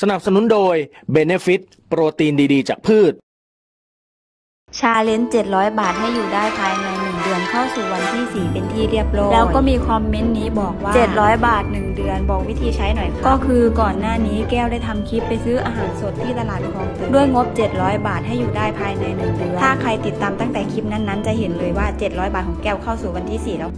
สนับสนุนโดย Benefit โปรตีนดีๆ จากพืช ชาเลนจ์700 บาทให้อยู่ได้ภายใน 1 เดือนเข้าสู่วันที่ 4 เป็นที่เรียบร้อยแล้วก็มีคอมเมนต์นี้บอกว่า 700 บาท 1 เดือนบอกวิธีใช้หน่อยค่ะก็คือก่อนหน้านี้แก้วได้ทำคลิปไปซื้ออาหารสดที่ตลาดคลองเตยด้วยงบ 700 บาทให้อยู่ได้ภายใน 1 เดือน ถ้าใครติดตามตั้งแต่คลิปนั้นๆ จะเห็นเลยว่า 700 บาทของแก้วเข้าสู่วันที่ 4 แล้ว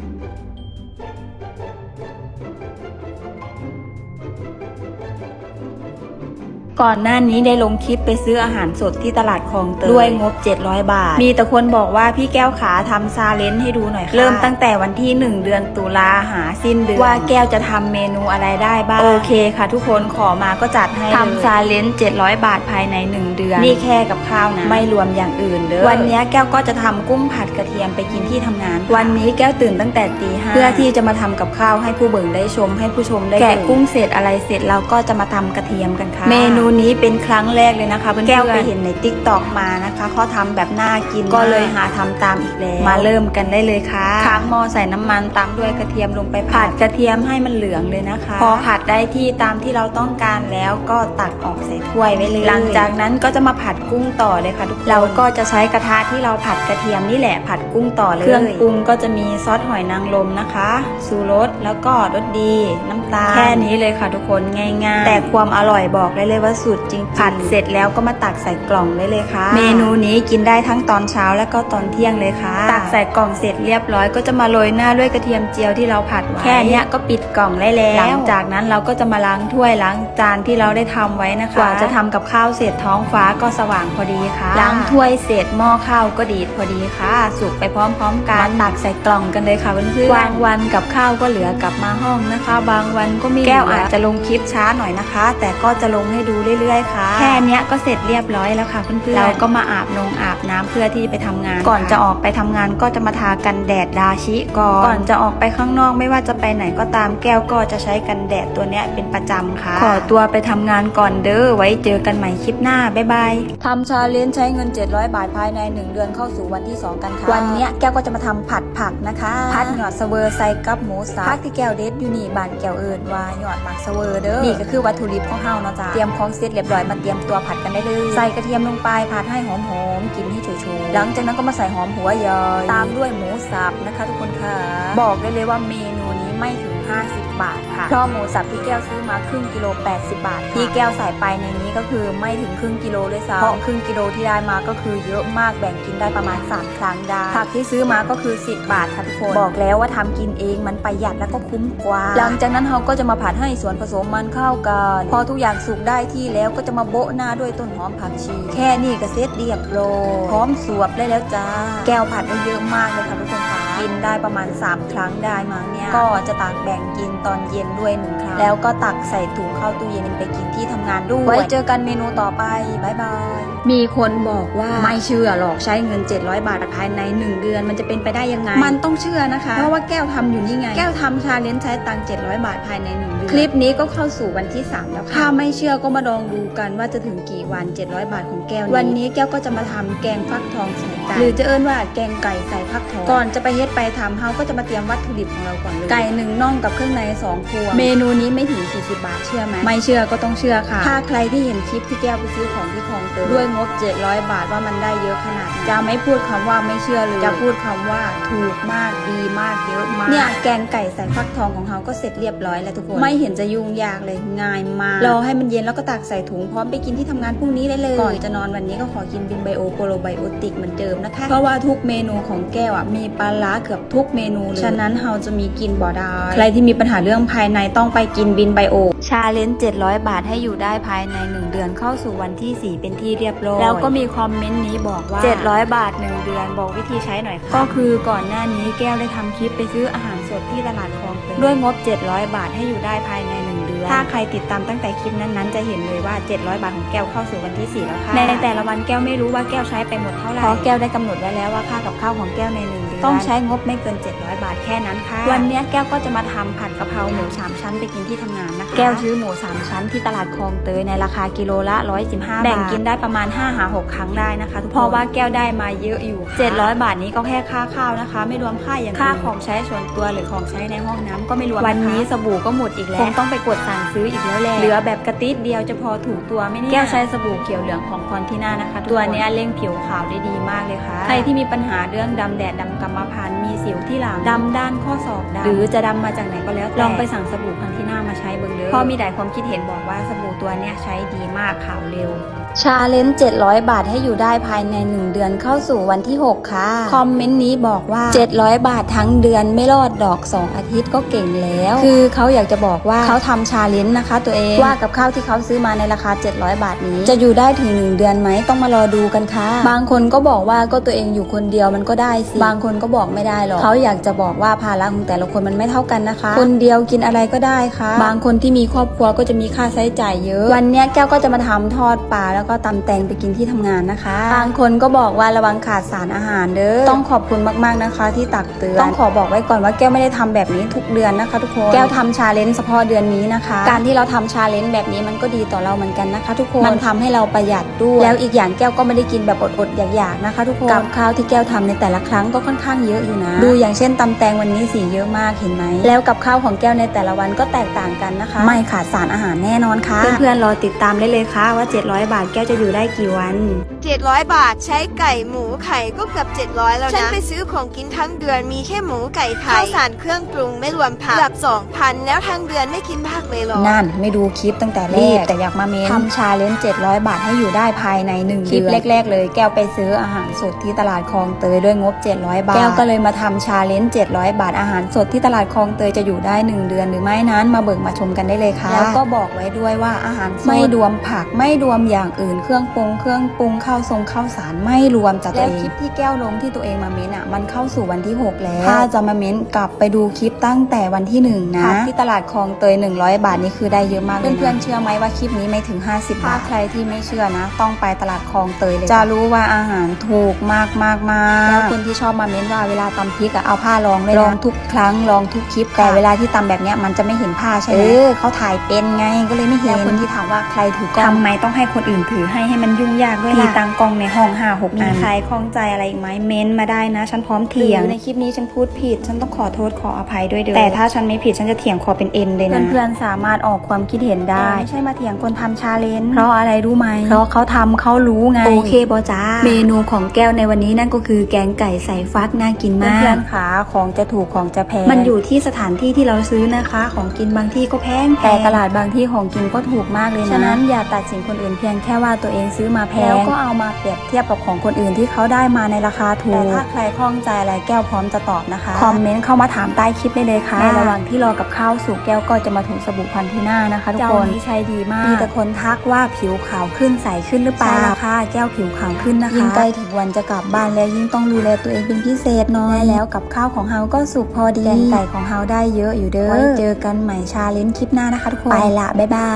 ก่อนหน้านี้ได้ลงคลิปไปซื้ออาหารสดที่ตลาดคลองเตยด้วยงบ 700 บาท มีแต่คนบอกว่าพี่แก้วขาทำซาเลนให้ดูหน่อยค่ะเริ่มตั้งแต่วันที่ 1 เดือนตุลาหาสิ้นเดือน ว่าแก้วจะทำเมนูอะไรได้บ้าง โอเคค่ะทุกคนขอมาก็จัดให้ทำซาเลน700 บาทภายใน 1 เดือน นี่แค่กับข้าวนะ ไม่รวมอย่างอื่นเด้อวันนี้แก้วก็จะทำกุ้งผัดกระเทียมไปกินที่ทำงาน วันนี้แก้วตื่นตั้งแต่ตีห้าเพื่อที่จะมาทำกับข้าวให้ผู้เบิ่งได้ชม ให้ผู้ชมได้แกะกุ้งเสร็จอะไรเสร็จเราก็จะมาทำกระเทียมกันค่ะเมนูนี้เป็นครั้งแรกเลยนะคะเพื่อนๆแก้วไปเห็นในติ๊กตอกมานะคะเขาทำแบบน่ากินก็เลยหาทำตามอีกแล้วมาเริ่มกันได้เลยค่ะค้างหม้อใส่น้ำมันตามด้วยกระเทียมลงไปผัดกระเทียมให้มันเหลืองเลยนะคะ พอผัดได้ที่ตามที่เราต้องการแล้วก็ตักออกใส่ถ้วยไว้เลยหลังจากนั้นก็จะมาผัดกุ้งต่อเลยค่ะทุกคนเราก็จะใช้กระทะที่เราผัดกระเทียมนี่แหละผัดกุ้งต่อเลยเครื่องปรุงก็จะมีซอสหอยนางรมนะคะสูรสแล้วก็รสดี น้ำตาลแค่นี้เลยค่ะทุกคนง่ายๆ แต่ความอร่อยบอกได้เลยว่าสุดจริงๆผัดเสร็จแล้วก็มาตักใส่กล่องได้เลยค่ะ เมนูนี้กินได้ทั้งตอนเช้าและก็ตอนเที่ยงเลยค่ะ ตักใส่กล่องเสร็จเรียบร้อยก็จะมาโรยหน้าด้วยกระเทียมเจียวที่เราผัดไว้แค่เนี้ยก็ปิดกล่องได้แล้วหลังจากนั้นเราก็จะมาล้างถ้วยล้างจานที่เราได้ทำไว้นะคะกว่าจะทำกับข้าวเสร็จท้องฟ้าก็สว่างพอดีค่ะ ล้างถ้วยเสร็จหม้อข้าวก็ดีดพอดีค่ะ สุกไปพร้อมๆกันมาตักใส่กล่องกันเลยค่ะเพื่อนๆบางวันกับข้าวก็เหลือกลับมาห้องนะคะ บางวันก็มีแก้วอาจจะลงคลิปช้าหน่อยนะคะ แต่ก็จะลงให้ดูเรื่อยๆค่ะ แค่เนี้ยก็เสร็จเรียบร้อยแล้วค่ะเพื่อนๆเราก็มาอาบนงอาบน้ำเพื่อที่ไปทำงาน ก่อนจะออกไปทำงานก็จะมาทากันแดดดาชิก่อนก่อนจะออกไปข้างนอกไม่ว่าจะไปไหนก็ตามแก้วก็จะใช้กันแดดตัวเนี้ยเป็นประจำค่ะ ขอตัวไปทำงานก่อนเด้อไว้เจอกันใหม่คลิปหน้าบ๊ายบายทำชาเลนจ์ใช้เงิน 700 บาทภายใน 1 เดือนเข้าสู่วันที่ 2 กันค่ะ วันเนี้ยแก้วก็จะมาทำผัดผักนะคะผัดหยอดเสเวอร์ใส่กับหมูสับผักที่แก้วเด็ดอยู่นี่บานแก้วเอิญว่าหยอดหมักเสเวอร์เด้อนี่ก็คือวัตถุดิบของเฮาเนาะจ้ะเตรียมของเสร็จเรียบร้อยมาเตรียมตัวผัดกันได้เลยใส่กระเทียมลงไปผัดให้หอมๆกินให้โชยๆหลังจากนั้นก็มาใส่หอมหัวใหญ่ตามด้วยหมูสับนะคะ ทุกคนค่ะบอกได้เลยว่าเมนูนี้ไม่ถึง 50 บาทค่ะ เพราะหมูสับที่แก้วซื้อมาครึ่งกิโล 80 บาท ที่แก้วใส่ไปในนี้ก็คือไม่ถึงครึ่งกิโลด้วยซ้ำเพราะครึ่งกิโลที่ได้มาก็คือเยอะมากแบ่งกินได้ประมาณ 3 ครั้งได้ผักที่ซื้อมาก็คือ 10 บาทค่ะทุกคนบอกแล้วว่าทำกินเองมันประหยัดแล้วก็คุ้มกว่า หลังจากนั้นเราก็จะมาผัดให้ส่วนผสมมันเข้ากันพอทุกอย่างสุกได้ที่แล้วก็จะมาโบะหน้าด้วยต้นหอมผักชี แค่นี้ก็เสร็จเรียบร้อยพร้อมสวบได้แล้วจ้า แก้วผัดได้เยอะมากเลยค่ะทุกคนค่ะกินได้ประมาณ 3 ครั้งได้มั้งเนี่ยก็จะตักแบ่งกินตอนเย็นด้วยหนึ่งครั้งแล้วก็ตักใส่ถุงเข้าตู้เย็นไปกินที่ทำงานด้วยไว้เจอกันเมนูต่อไปบายบายมีคนบอกว่าไม่เชื่อหรอกใช้เงิน 700 บาทภายใน 1 เดือน มันจะเป็นไปได้ยังไง มันต้องเชื่อนะคะ เพราะว่าแก้วทำอยู่นี่ไง แก้วทำชาเลนจ์ใช้ตังค์700 บาทภายใน 1 เดือน คลิปนี้ก็เข้าสู่วันที่ 3 แล้วค่ะถ้าไม่เชื่อก็มาลองดูกันว่าจะถึงกี่วัน 700 บาทของแก้วนี้วันนี้แก้วก็จะมาทำแกงฟักทองใส่ไก่หรือจะเอิ้นว่าแกงไก่ใส่ฟักทองก่อนจะไปเฮ็ดไปทำเฮาก็จะมาเตรียมวัตถุดิบของเราก่อนเลยไก่หนึ่งน่องกับเครื่องในสองพวง เมนูนี้ไม่ถึง 40 บาทเชื่อไหมไม่เชื่อก็ต้องเชื่อค่ะ ถ้าใครที่เห็นคลิปที่แก้วไปซื้อของที่คลองเตยด้วยงบ 700 บาทว่ามันได้เยอะขนาดนี้จะไม่พูดคำว่าไม่เชื่อเลยจะพูดคำว่าถูกมากดีมากเยอะมากเนี่ยแกงไก่ใส่ฟักทองของเขาก็เสร็จเรียบร้อยแล้วทุกคนไม่เห็นจะยุ่งยากเลยง่ายมากรอให้มันเย็นแล้วก็ตักใส่ถุงพร้อมไปกินที่ทำงานพรุ่งนี้ได้เลยก่อนจะนอนวันนี้ก็ขอกินบินไบโอโปรไบโอติกเหมือนเดิมนะคะเพราะว่าทุกเมนูของแก้วอะมีปลาร้าเกือบทุกเมนูเลยฉะนั้นเราจะมีกินบ่ได้ใครที่มีปัญหาเรื่องภายในต้องไปกินบินไบโอ ชาเลนจ์700 บาทให้อยู่ได้ภายใน 1 เดือนเข้าสู่วันที่ 4 เป็นที่เรียบร้อย แล้วก็มีคอมเมนต์นี้บอกว่า 700 บาท 1 เดือนบอกวิธีใช้หน่อยค่ะก็คือก่อนหน้านี้แก้วได้ทำคลิปไปซื้ออาหารสดที่ตลาดคลองเตยด้วยงบ 700 บาทให้อยู่ได้ภายใน1เดือน ถ้าใครติดตามตั้งแต่คลิปนั้นๆ จะเห็นเลยว่า 700 บาทของแก้วเข้าสู่วันที่ 4 แล้วค่ะ ในแต่ละวันแก้วไม่รู้ว่าแก้วใช้ไปหมดเท่าไหร่ เพราะแก้วได้กำหนดไว้แล้วว่าค่ากับข้าวของแก้วใน1เดือนต้องใช้งบไม่เกิน 700 บาทแค่นั้นค่ะ วันเนี้ยแก้วก็จะมาทำผัดกะเพราหมูสามชั้นไปกินที่ทำงานนะคะ แก้วซื้อหมูสามชั้นที่ตลาดคลองเตยในราคากิโลละ 115 บาท แบ่งกินได้ประมาณ5-6ครั้งได้นะคะทุกคนเพราะว่าแก้วได้มาเยอะอยู่ 700 บาทนี้ก็แค่ค่าข้าวนะคะ ไม่รวมค่าอย่างค่าของใช้ส่วนตัวหรือของใช้ในห้องน้ำก็ไม่รวมวันนี้สบู่ก็หมดอีกแล้วคงต้องไปกดสั่งซื้ออีกแล้วแหละเหลือแบบกระติดเดียวจะพอถูกตัวไหมเนี่ยแก้วใช้สบู่เขียวเหลืองของคอนทิน่านะคะ ตัวเนี้ยเร่งผิวขาวได้ดีมากเลยค่ะ ใครที่มีปัญหาเรื่องดำแดดดำกรรมพันธุ์มีสิวที่หลังดำด้านข้อศอกดำหรือจะดำมาจากไหนก็แล้วแต่ลองไปสั่งสบู่คอนทิน่ามาใช้เบิ่งเด้อเพราะมีหลายความคิดเห็นบอกว่าสบู่ตัวเนี้ยใช้ดีมากขาวเร็วชาเลนจ์700 บาทให้อยู่ได้ภายใน 1 เดือนเข้าสู่วันที่ 6 ค่ะ คอมเมนต์นี้บอกว่า 700 บาททั้งเดือนไม่รอดดอก 2 อาทิตย์ก็เก่งแล้ว คือเขาอยากจะบอกว่าเขาทำชาเลนจ์นะคะ ตัวเองว่ากับข้าวที่เขาซื้อมาในราคา 700 บาทนี้ จะอยู่ได้ถึง 1 เดือนไหมต้องมารอดูกันค่ะ บางคนก็บอกว่าก็ตัวเองอยู่คนเดียวมันก็ได้สิบางคนก็บอกไม่ได้หรอกเขาอยากจะบอกว่าภาระของแต่ละคนมันไม่เท่ากันนะคะ คนเดียวกินอะไรก็ได้ค่ะ บางคนที่มีครอบครัวก็จะมีค่าใช้จ่ายเยอะ วันนี้แก้วก็จะมาทำทอดปลาแล้วก็ตำแตงไปกินที่ทำงานนะคะ บางคนก็บอกว่าระวังขาดสารอาหารเด้อ ต้องขอบคุณมากๆนะคะ ที่ตักเตือน ต้องขอบอกไว้ก่อนว่าแก้วไม่ได้ทำแบบนี้ทุกเดือนนะคะ ทุกคน แก้วทำชาเลนจ์เฉพาะเดือนนี้นะคะ การที่เราทำชาเลนจ์แบบนี้มันก็ดีต่อเราเหมือนกันนะคะ ทุกคน มันทำให้เราประหยัดด้วย แล้วอีกอย่างแก้วก็ไม่ได้กินแบบอดๆอยากๆนะคะ ทุกคน กับข้าวที่แก้วทำในแต่ละครั้งก็ค่อนข้างเยอะอยู่นะ ดูอย่างเช่นตำแตงวันนี้สีเยอะมากเห็นไหม แล้วกับข้าวของแก้วในแต่ละวันก็แตกต่างกันนะคะ ไม่ขาดสารอาหารแน่นอนค่ะ เพื่อนๆรอติดตามได้เลยค่ะว่า 700 บาทแก้วจะอยู่ได้กี่วัน 700 บาทใช้ไก่หมูไข่ก็เกือบ700 แล้วนะ ฉันไปซื้อของกินทั้งเดือนมีแค่หมูไก่ไข่ข้าวสารเครื่องปรุงไม่รวมผักเกือบ2,000 แล้วทั้งเดือนไม่กินผักเลยเหรอ นั่นไม่ดูคลิปตั้งแต่แรกแต่อยากมาเมนทำชาเลนจ์700 บาทให้อยู่ได้ภายใน1คลิปแรกๆเลยแก้วไปซื้ออาหารสดที่ตลาดคลองเตยด้วยงบ 700 บาท แก้วก็เลยมาทำชาเลนจ์700 บาทอาหารสดที่ตลาดคลองเตยจะอยู่ได้ 1 เดือนหรือไม่นั้นมาเบิกมาชมกันได้เลยค่ะแล้วก็บอกไว้ด้วยว่าอาหารสดไม่รวมผักไม่รวมอย่างอื่นเครื่องปรุงเครื่องปรุงข้าวทรงข้าวสารไม่รวมจัดแล้วคลิปที่แก้วลงที่ตัวเองมาเม้นอะมันเข้าสู่วันที่ 6 แล้ว ถ้าจะมาเม้นกลับไปดูคลิปตั้งแต่วันที่1นะที่ตลาดคลองเตย 100 บาทนี่คือได้เยอะมากเลยเพื่อนๆเชื่อไหมว่าคลิปนี้ไม่ถึง 50 บาทถ้าใครที่ไม่เชื่อนะ ต้องไปตลาดคลองเตยเลย จะรู้ว่าอาหารถูกมากมากมากแล้วคนที่ชอบมาเม้นว่าเวลาตำพริกอะเอาผ้ารองเลยลองทุกครั้งลองทุกคลิปแต่เวลาที่ตำแบบเนี้ยมันจะไม่เห็นผ้าใช่ไหมเออเขาถ่ายเป็นไงก็เลยไม่เห็นแล้วคนที่ถามว่าใครถือกล้องทำไมต้องให้คนอื่นถือให้ให้มันยุ่งยากด้วยล่ะมีตังกล้องในห้องห้าหกมีใครคล้องใจอะไรอีกไหมเม้นมาได้นะ ฉันพร้อมเถียงในคลิปนี้ฉันพูดผิด ฉันต้องขอโทษขออภัยด้วยเด้อแต่ถ้าฉันไม่ผิดฉันจะเถียงขอเป็นเอ็นเลยนะเพื่อนๆสามารถออกความคิดเห็นได้ไม่ใช่มาเถียงคนทำชาเลนจ์เพราะอะไรรู้ไหมเพราะเขาทำเขารู้ไงโอเคบอจ้าเมนูของแก้วในวันนี้นั่นก็คือแกงไก่ใส่ฟักน่ากินมากเพื่อนๆขาของจะถูกของจะแพงมันอยู่ที่สถานที่ที่เราซื้อนะคะ ของกินบางที่ก็แพงแต่ตลาดบางที่ของกินก็ถูกมากเลยนะฉะนั้นอย่าตัดสินคนอื่นเพียงแค่ว่าตัวเองซื้อมาแพงแล้วก็เอามาเปรียบเทียบกับของคนอื่นที่เขาได้มาในราคาถูกแต่ถ้าใครคล่องใจอะไรแก้วพร้อมจะตอบนะคะคอมเมนต์เข้ามาถามใต้คลิปได้เลยค่ะในระหว่างที่รอกับข้าวสุกแก้วก็จะมาถูสบู่พันธีน่านะคะทุกคนที่ใช้ดีมากมีแต่คนทักว่าผิวขาวขึ้นใสขึ้นหรือเปล่าค่ะแก้วผิวขาวขึ้นนะคะยิ่งใกล้ถึงวันจะกลับบ้านแล้วยิ่งต้องดูแลตัวเองเป็นพิเศษหน้อยแล้วกับข้าวของเฮาก็สุกพอดีแกงไก่ของเฮาได้เยอะอยู่เด้อไว้เจอกันใหม่ชาเลนจ์คลิปหน้านะคะทุกคนไปละบ๊ายบา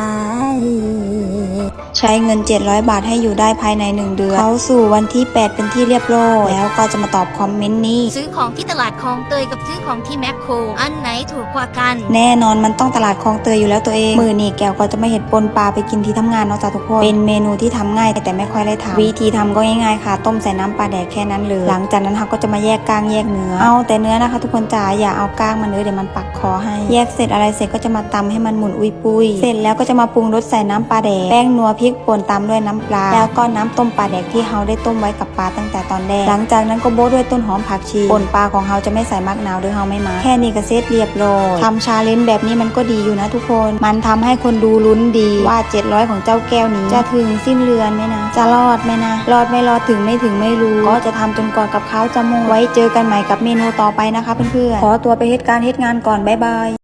ย ใช้เงิน 700 บาทให้อยู่ได้ภายใน 1 เดือน เข้าสู่วันที่ 8 เป็นที่เรียบร้อย แล้วก็จะมาตอบคอมเมนต์นี้ ซื้อของที่ตลาดคลองเตยกับซื้อของที่แมคโคร อันไหนถูกกว่ากัน แน่นอนมันต้องตลาดคลองเตยอยู่แล้วตัวเอง มือนี่แก้วก็จะไม่เห็ดปนปลาไปกินที่ทำงานเนาะจ้าทุกคน เป็นเมนูที่ทำง่ายแต่ไม่ค่อยได้ทำวิธีทำก็ง่ายๆค่ะ ต้มใส่น้ำปลาแดกแค่นั้นเลย หลังจากนั้นเราก็จะมาแยกกล้างแยกเนื้อ เอาแต่เนื้อนะคะ ทุกคนจ๋าอย่าเอากล้างมันเนื้อเดี๋ยวมันปักคอให้ แยกเสร็จอะไรเสร็จก็จะมาตำให้มันหมุนอุยปุยเสร็จแล้วก็จะมาปรุงรสใส่น้ำปลาแดกแป้งนัวพริกป่นตามด้วยน้ำปลา แล้วก็น้ำต้มปลาแดกที่เฮาได้ต้มไว้กับปลาตั้งแต่ตอนแรก หลังจากนั้นก็โบ๊ด้วยต้นหอมผักชีป่นปลาของเฮาจะไม่ใส่มะนาวด้วยเฮาไม่มาแค่นี้ก็เสร็จเรียบร้อยทำชาเลนจ์แบบนี้มันก็ดีอยู่นะทุกคน มันทำให้คนดูลุ้นดีว่า 700 ของเจ้าแก้วนี้ จะถึงสิ้นเรือนไหมนะ จะรอดไหมนะ รอดไม่รอดถึงไม่ถึงไม่รู้ ก็จะทำจนกว่ากับเขาจะหมดไว้เจอกันใหม่กับเมนูต่อไปนะคะเพื่อนๆขอตัวไปเฮ็ดการเฮ็ดงานก่อนบ๊ายบาย